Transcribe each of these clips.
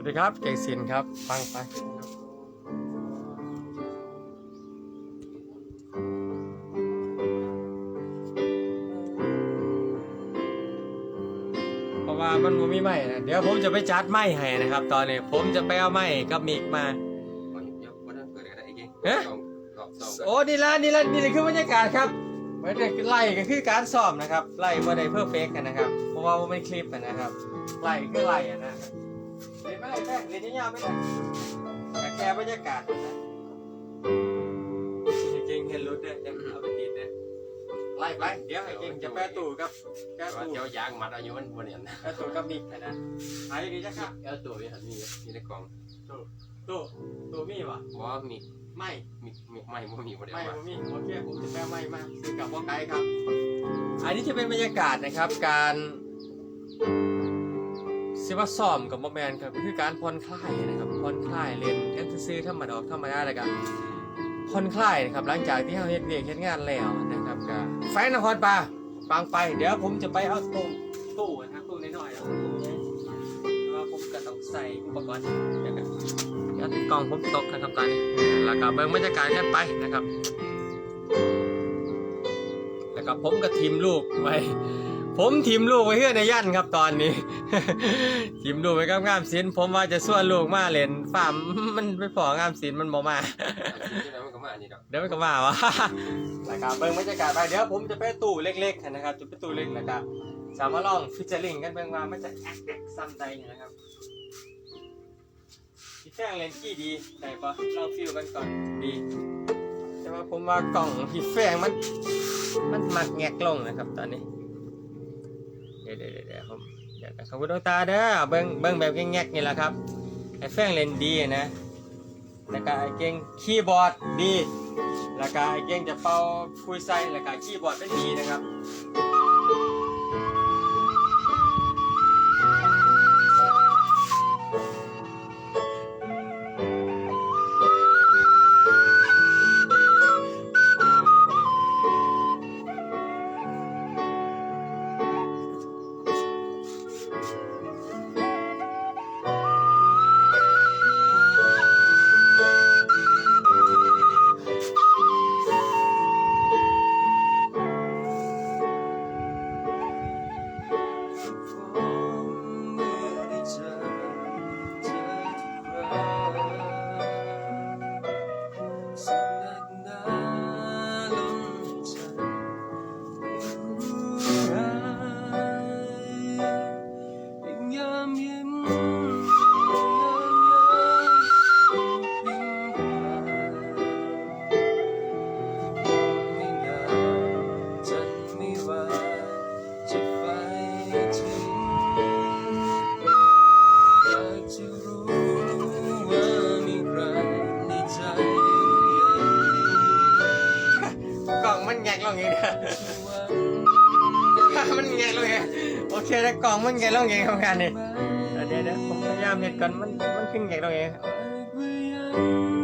วัสดีครับ เก่งศิลป์ครับ ฟังไปเพราะว่ามันบ่มีไม้นะ เดี๋ยวผมจะไปจัดไม้ให้นะครับ ตอนนี้ผมจะไปเอาไม้กับมิกมาเดี๋ยววันนั้นเปิดก็ได้อีกเอ๊ะสองรอบสองโอ้นี่ละนี่ละนี่ละคือบรรยากาศครับไม่ได้ไล่ก็คือการซ้อมนะครับ ไล่บ่ได้เพื่อเฟกกันนะครับ เพราะว่ามันเป็นคลิปอะนะครับ ไล่คือไล่อะนะเล่นไม่ได้ แป้งเล่นยาวๆไม่ได้แค่แค่บรรยากาศนะเก่งเห็นรถเนี่ยจะเอาไปติดเนี่ยไล่ไปเดี๋ยวให้เก่งจะแปะตู้กับแปะแต่ว่าตู้เดี๋ยวยางมัดอายุมันบนเนี่ยนะแปะตู้กับมิกอะนะหายดีจ้ะครับเอาตัวนี้หันนี่มีในกล่องตู้ตู้ตู้มีวะว่ามีไม่มีมีไม่บ่มีบ่ได้ไม่ว่าผมมีโอเคผมจะแปลไม่มากซื้อกับพ่อไกด์ครับ อันนี้จะเป็นบรรยากาศนะครับการ ซิว่าซ้อมกับโมแมนครับคือการผ่อนคลายนะครับผ่อนคลายเล่นแค่ซื้อธรรมดาธรรมดาแล้วกันผ่อนคลายนะครับหลังจากที่เราเฮ็ดเวียกเฮ็ดงานแล้วนะครับก็ไฟนครปลาฟังไป เดี๋ยวผมจะไปเอาตู้ตู้นะครับตู้น้อยๆแล้วเพราะว่าผมก็ต้องใส่อุปกรณ์เดี๋ยวกันเดี๋ยวกล่องผมตกนะครับตอนนี้แล้วก็เบิ่งบรรยากาศกันไปนะครับแล้วก็ผมก็ทีมลูกไว้ ผมทีมลูกไว้เพื่อในยันครับตอนนี้ทีมลูกไว้กับงามศิลป์ผมว่าจะส่วนลูกมาเล่นฟาร์มมันไปพองามศิลป์มันบ่มาที่นั้นมันก็มาอันนี้ดอกเดี๋ยวมันก็มาวะแล้วก็เบิ่งบรรยากาศไปเดี๋ยวผมจะไปตู้เล็กๆนะครับจะไปตู้เล็กแล้วก็สามารถลองฟิชเจอริงกันเบิ่งว่ามันจะแอ๊กแอ๊กซ้ำใดนะครับพี่แจ้งเล่นขี้ดีได้ปะเราฟิลกันก่อนดีแต่ว่าผมว่ากล่องพี่แฟงมันมันมักแงกลงนะครับตอนนี้เดี๋ยวเดี๋ยวเดี๋ยวผมเดี๋ยวขอบคุณดูตาเด้อเบิ้งเบิ้งแบบแงกๆนี่แหละครับไอ้แฟงเล่นดีนะแล้วก็ไอ้เก่งคีย์บอร์ดดีแล้วก็ไอ้เก่งจะเป่าคุยไซแล้วก็คีย์บอร์ดเป็นดีนะครับ แล้วกล่องมันแงกลงอย่างทำงานนี่เดี๋ยวเดี๋ยวผมพยายามเห็นก่อนมันมันขึ้นแงกลงอย่างเป็น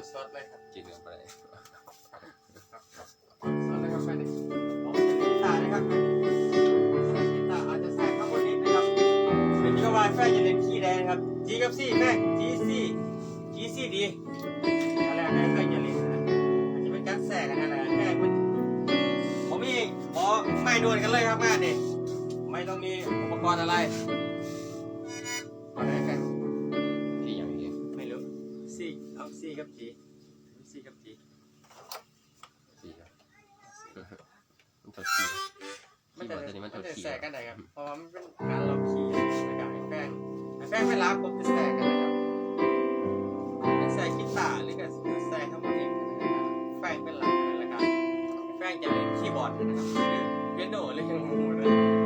โดนสดเลยครับกินกันไปสดเลยครับไปนี่ผมจะกีตาร์นะครับใส่กีตาร์อาจจะใส่ข้างบนนิดนะครับเป็นยูวายแฟนอย่าเล่นขี้แดงครับ G กับ C แม่ง G C G C ดีอะไรนะแฟนอย่าเล่นนะอาจจะเป็นการแทรกกันนั่นแหละแม่งมันผมมีหมอไม่ดวลกันเลยครับแม่นี่ไม่ต้องมีอุปกรณ์อะไรอะไร กับ G C กับ G สี่ครับมันตัวสี่มันที่จะว่าตัวนี้มันตัวจะสี่แสกกันไหนครับเพราะว่ามันเป็นการเราขี่ในการแป้งแป้งเวลาผมจะแสกกันนะครับแสกกีตาร์หรือก็แสกทั้งหมดนี้นะครับแป้งเป็นหลักแล้วกันแป้งจะเล่นคีย์บอร์ดนะครับหรือเปียโนหรืองูเลย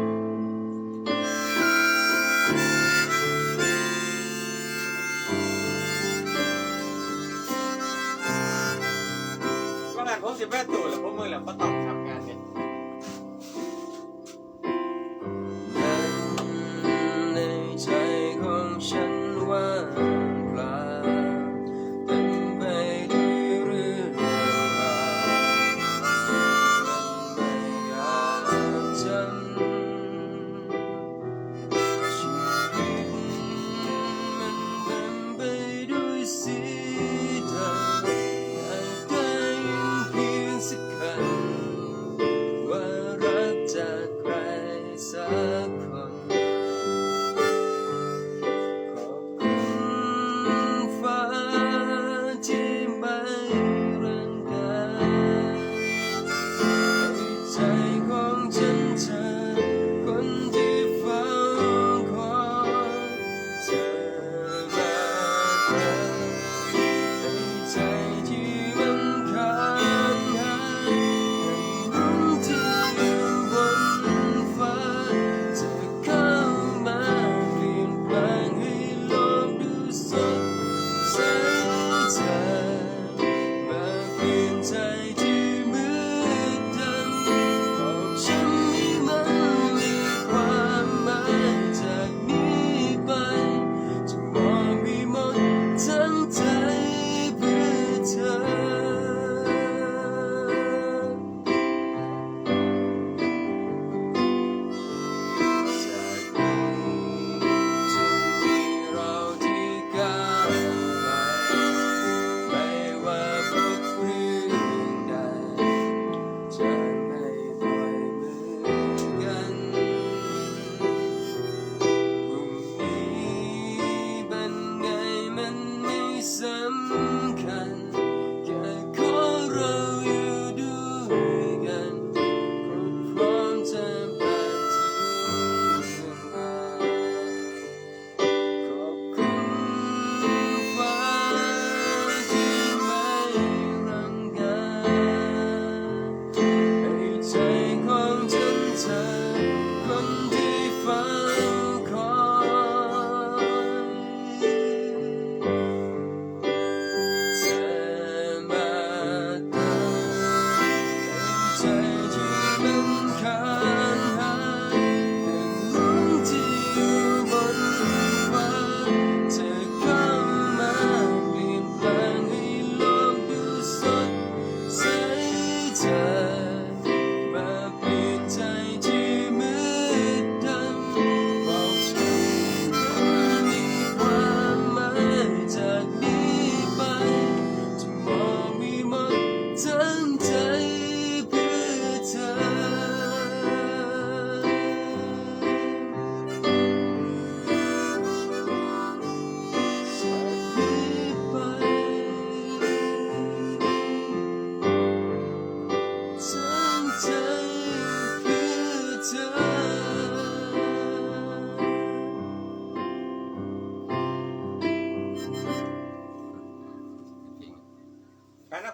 ก็งานผมสิบแปดตัวแล้วผมมือแล้วก็ต้องทำง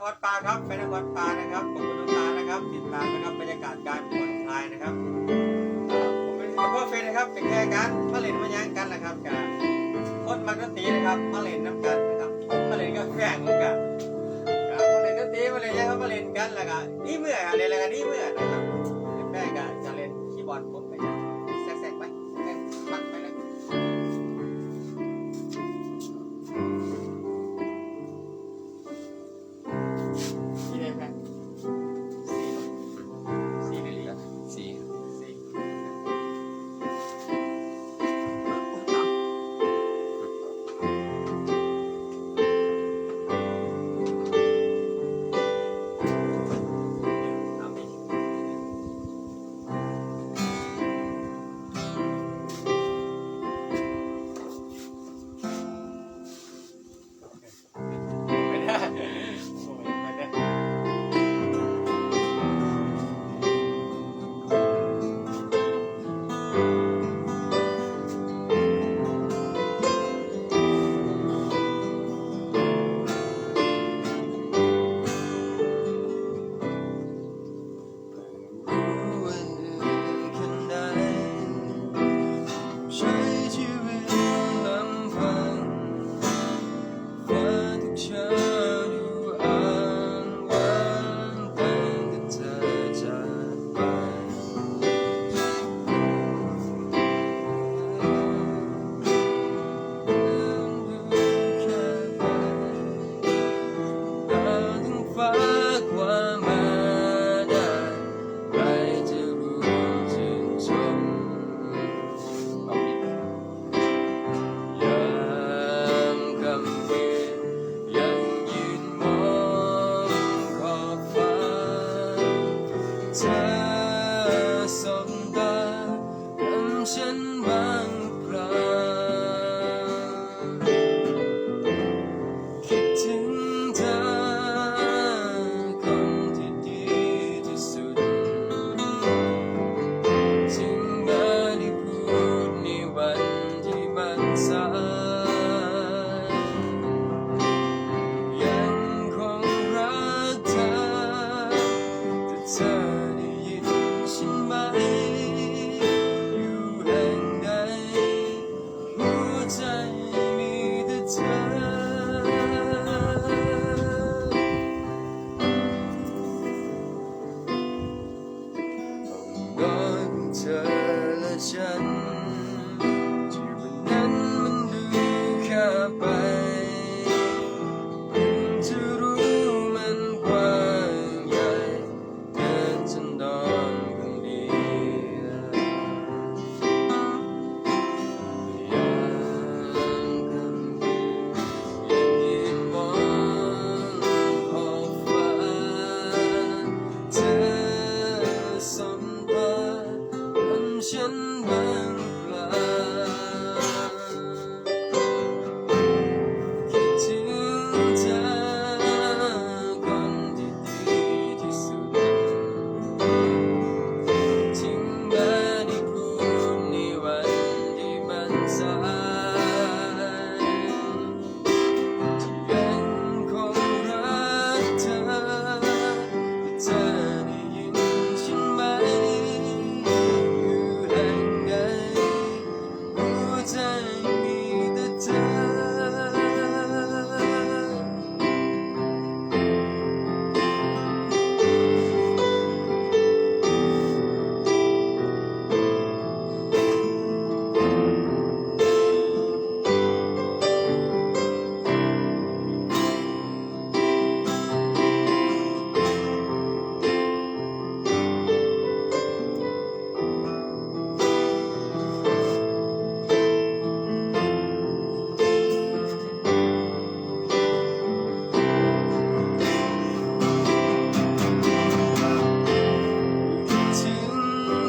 ครปลาครับไปนครปลานะครับขอบคุณทุกท่านนะครับ ติดตามนะครับบรรยากาศการผ่อนคลายนะครับผมเป็นพ่อเฟนนะครับเป็นแค่การมาเล่นมายังกันนะครับกับคนมักนตีนะครับมาเล่นน้ำกันนะครับมาเล่นกับแฟนกันกันมาเล่นนตีมาเล่นยังครับมาเล่นกันแล้วกันนี่เมื่ออะไรแล้วก็นี่เมื่อนะครับ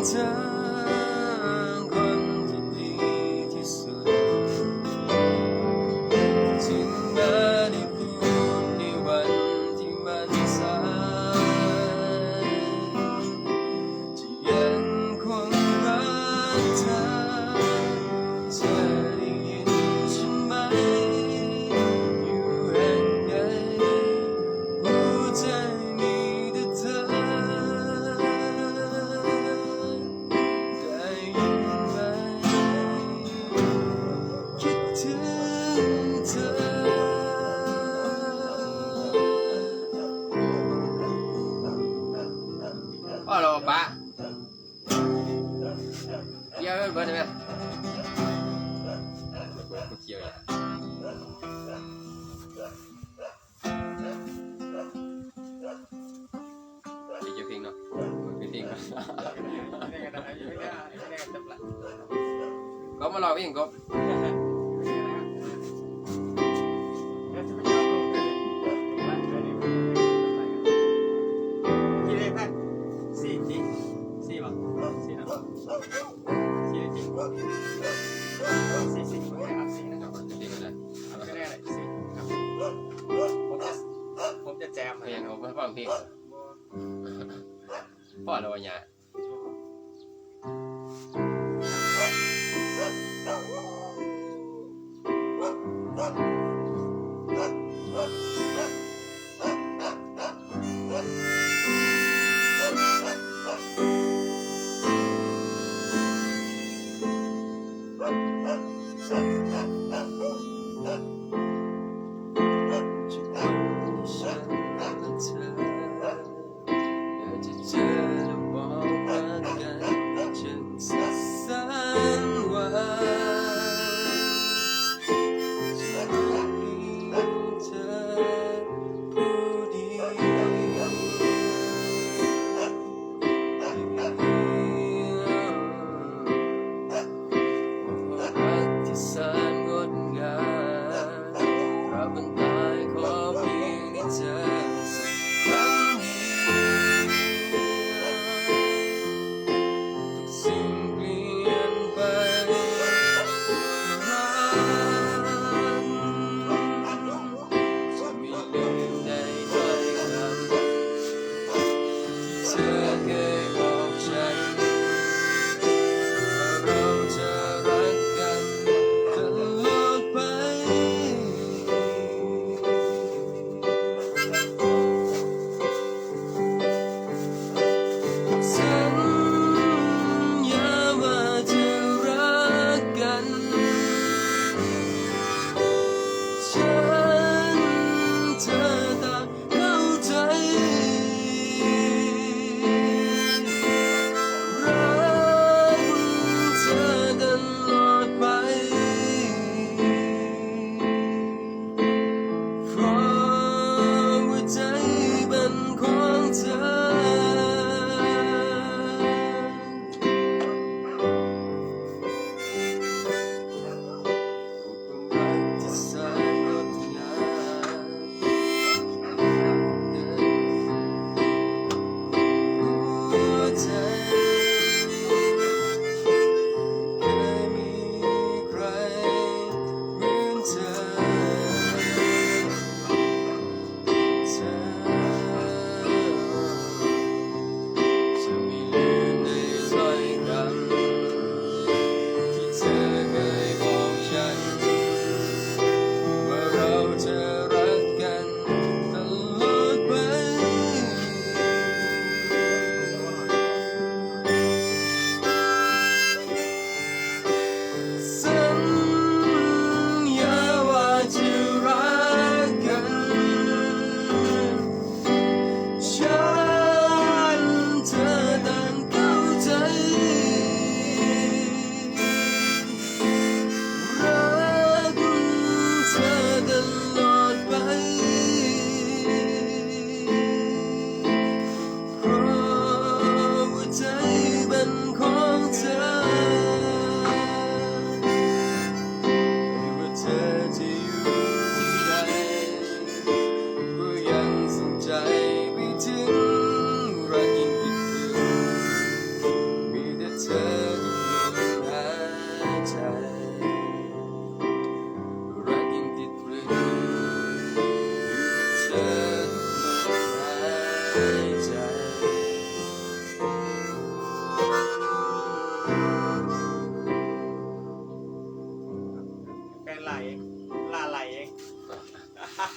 着。 เอาเบิร์ดเลยกูเขียวเลยเขียวเพลงเนาะเพลงก็มาลองเองก็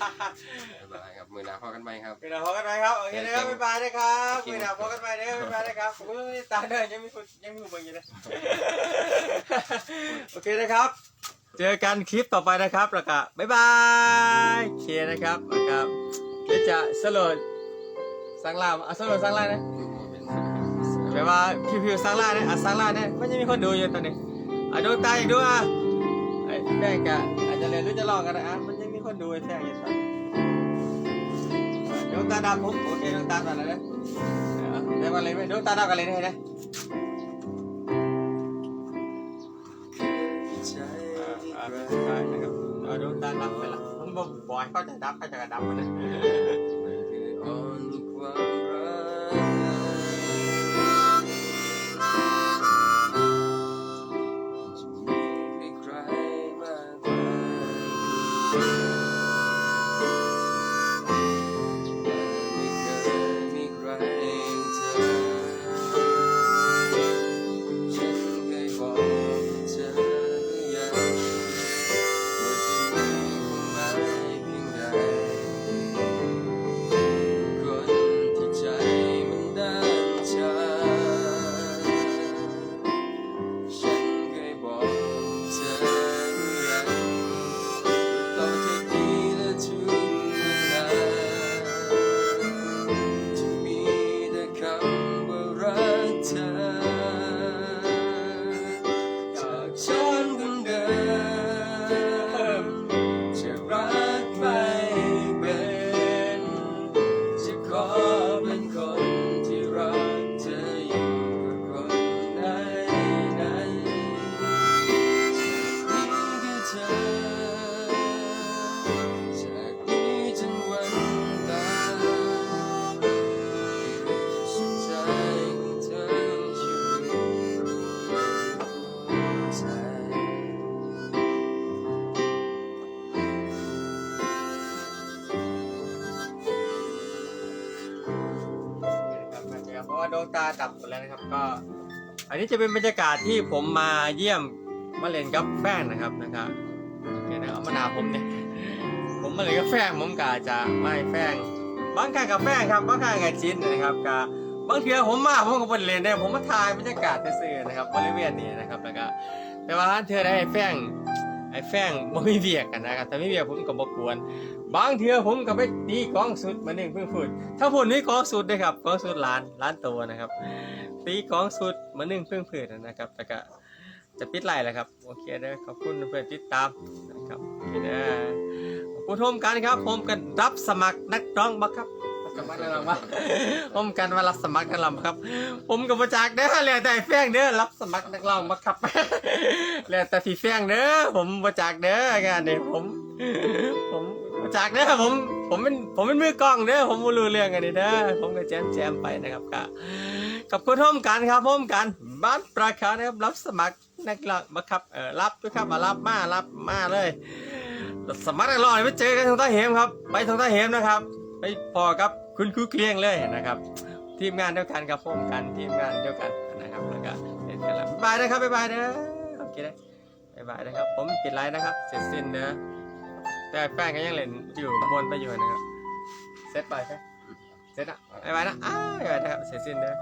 บ๊ายบายครับมือหนาพอกันไหมครับไปหนาพอกันไปครับโอเคนะครับบ๊ายบายนะครับไปหนาพอกันไปเด้อบ๊ายบายนะครับโอ้ยตาเดินยังมีคนยังมีคนเบิ่งอยู่เลยโอเคนะครับ เจอกันคลิปต่อไปนะครับแล้วก็บ๊ายบายโอเคนะครับนะครับเดี๋ยวจะสโลดสร้างล่ามอะสโลดสร้างล่านะ แปลว่าพิวๆสร้างล่าเนี่ยอะสร้างล่าเนี่ยมันยังมีคนดูอยู่ตอนนี้อะดวงตาอีกด้วยอะไอ้แป้งกะอาจจะเรียนหรือจะลองกันนะอะมันยังมีคน ดูไอ้แป้งอยู่ตอนนี้ดวงตาดำผมโอเคดวงตาดำอะไรนะเออเดี๋ยวมาเลยไหมดวงตาดำกันเลยนะเนไหมใจเออเออใช่นะครับเอาดวงตาดำไปละผมบอกบอยเขาจะดำเขาจะกระดำมันนะ ดวงตาดับหมดแล้วนะครับก็ อันนี้จะเป็นบรรยากาศที่ผมมาเยี่ยมมาเล่นกับแฟนนะครับนะครับโอเคนะครับมาหนาผมเนี่ยผมมาเล่นกับแฟนผมกะจะไม่แฟนบางครั้งกับแฟนครับบางครั้งกับจินนะครับกะบางเทีผมมาผมก็ไปเล่นเนี่ยผมมาถ่ายบรรยากาศซื่อๆนะครับบริเวณนี้นะครับแล้วก็แต่ว่าเธอได้ไอ้แฟงไอ้แฟงบ่มีเบียกกันนะครับแต่ไม่เบียกผมก็บกวน บางเทือผมก็ไปตีกลองสุดมาหนึ่งเพิ่งพูด ถ้าพูดนี่กลองสุดนะครับกลองสุดล้านล้านตัวนะครับ ตีกลองสุดมาหนึ่งเพิ่งพูดนะครับแต่ก็จะปิดไลน์แล้วครับโอเคเด้อขอบคุณเพื่อนติดตามนะครับโอเคเด้อขอบคุณทมกันครับผมกันรับสมัครนักร้องบักครับสมัครนักร้องบักผมกันมารับสมัครนักร้องบักครับ ผมกับมาจากเด้อแล้วแต่แฟงเด้อรับสมัครนักร้องบักครับแล้วแต่พี่แฟงเด้อผมมาจากเด้องานนี้ผมผมมา จากเด้อผมผมเป็นผมเป็นมือกล้องเด้อผมม่รู้เรื่องอันนี้เด้อผมก็แจมแจมไปนะครับก็กับคุณท่อมกันครับพ่อมกันบ้านปราคานะครับรับสมัครนักร้องบักครับเออรับด้วยครับมารับมารับมาเลยสมัครนักร้องไปเจอกันทางใต้เหมครับ ไปทางใต้เหมนะครับไปพอกับคุณครูเกลียงเลยนะครับ ทีมงานเดียวกันครับพร้อมกันทีมงานเดียวกันนะครับแล้วก็เล่นกันแล้วบายนะครับบายบายเด้อโอเคนะบายบายนะครับ ผมปิดไลน์นะครับ เสร็จสิ้นเด้อ แต่แป้งก็ยังเล่นอยู่บนไปอยู่นะครับเซตไปครับเซตอะบ๊ายบายนะอ้าวไปนะครับเสร็จสิ้นเด้อ